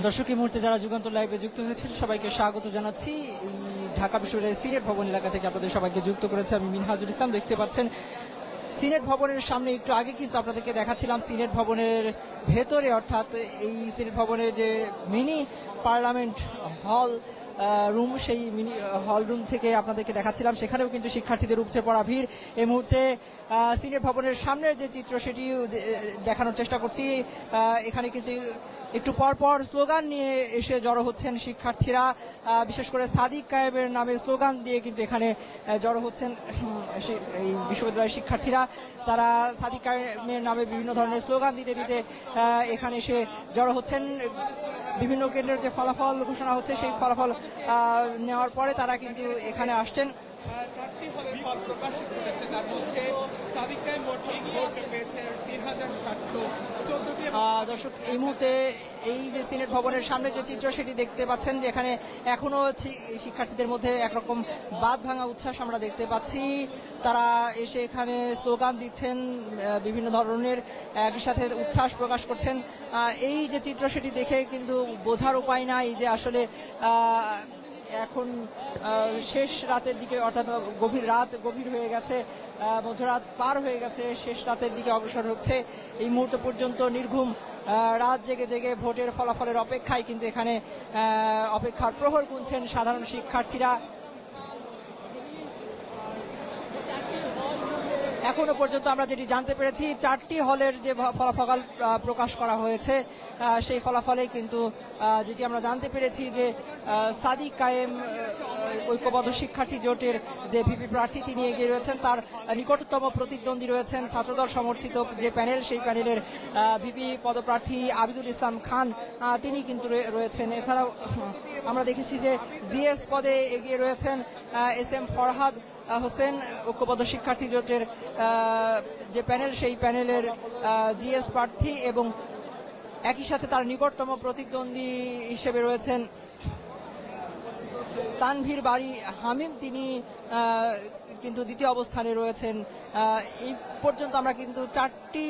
দর্শক, এই মুহূর্তে যারা যুগান্তর লাইভে যুক্ত হয়েছেন, সবাইকে স্বাগত জানাচ্ছি। ঢাকা বিশ্ববিদ্যালয়ের সিনেট ভবন এলাকা থেকে আপনাদের সবাইকে যুক্ত করেছে আমি মিনহাজুল ইসলাম। দেখতে পাচ্ছেন, সিনেট ভবনের সামনে একটু আগে কিন্তু আপনাদেরকে দেখাচ্ছিলাম সিনেট ভবনের ভেতরে, অর্থাৎ এই সিনেট ভবনের যে মিনি পার্লামেন্ট হল রুম সেই মিনি হল রুম থেকে আপনাদেরকে দেখাচ্ছিলাম। সেখানেও কিন্তু শিক্ষার্থীদের উপচে পড়া ভিড়। এই মুহূর্তে সিনেট ভবনের সামনের যে চিত্র, সেটি দেখানোর চেষ্টা করছি। এখানে কিন্তু একটু পর পর স্লোগান নিয়ে এসে জড়ো হচ্ছেন শিক্ষার্থীরা। বিশেষ করে সাদিক কায়েবের নামে স্লোগান দিয়ে কিন্তু এখানে জড়ো হচ্ছেন এই বিশ্ববিদ্যালয়ের শিক্ষার্থীরা। তারা সাদিক কায়েমের নামে বিভিন্ন ধরনের স্লোগান দিতে দিতে এখানে এসে জড়ো হচ্ছেন। বিভিন্ন কেন্দ্রের যে ফলাফল ঘোষণা হচ্ছে, সেই ফলাফল নেওয়ার পরে তারা কিন্তু এখানে আসছেন। চারটি ফলের ফল প্রকাশিত হয়েছে তার দর্শক, এই মুহূর্তে এই যে সিনেট ভবনের সামনে যে চিত্র, সেটি দেখতে পাচ্ছেন যে এখানে এখনও শিক্ষার্থীদের মধ্যে একরকম বাদ ভাঙা উচ্ছ্বাস আমরা দেখতে পাচ্ছি। তারা এসে এখানে স্লোগান দিচ্ছেন বিভিন্ন ধরনের একই সাথে উচ্ছ্বাস প্রকাশ করছেন। এই যে চিত্র, সেটি দেখে কিন্তু বোঝার উপায় নাই যে আসলে এখন শেষ রাতের দিকে, অর্থাৎ গভীর রাত গভীর হয়ে গেছে মধ্যরাত পার হয়ে গেছে, শেষ রাতের দিকে অগ্রসর হচ্ছে। এই মুহূর্ত পর্যন্ত নির্ঘুম রাত জেগে জেগে ভোটের ফলাফলের অপেক্ষায় কিন্তু এখানে অপেক্ষার প্রহর গুনছেন সাধারণ শিক্ষার্থীরা। এখনও পর্যন্ত আমরা যেটি জানতে পেরেছি, চারটি হলের যে ফলাফল প্রকাশ করা হয়েছে সেই ফলাফলে কিন্তু যেটি আমরা জানতে পেরেছি যে সাদিক কায়েম ঐক্যবদ্ধ শিক্ষার্থী জোটের যে ভিপি প্রার্থী তিনি এগিয়ে রয়েছেন, তার নিকটতম প্রতিদ্বন্দ্বী রয়েছেন ছাত্রদল সমর্থিত যে প্যানেল, সেই প্যানেলের ভিপি পদপ্রার্থী আবিদুল ইসলাম খান তিনি কিন্তু রয়ে- রয়েছেন। এছাড়াও, আমরা দেখেছি যে জিএস পদে এগিয়ে রয়েছেন এস এম ফরহাদ হোসেন ঐক্যবদ্ধ শিক্ষার্থী জোটের যে প্যানেল, সেই প্যানেলের জিএস প্রার্থী এবং একই সাথে তার নিকটতম প্রতিদ্বন্দ্বী হিসেবে রয়েছেন তানভীর বাড়ি হামিম। তিনি কিন্তু দ্বিতীয় অবস্থানে রয়েছেন। এই পর্যন্ত আমরা কিন্তু চারটি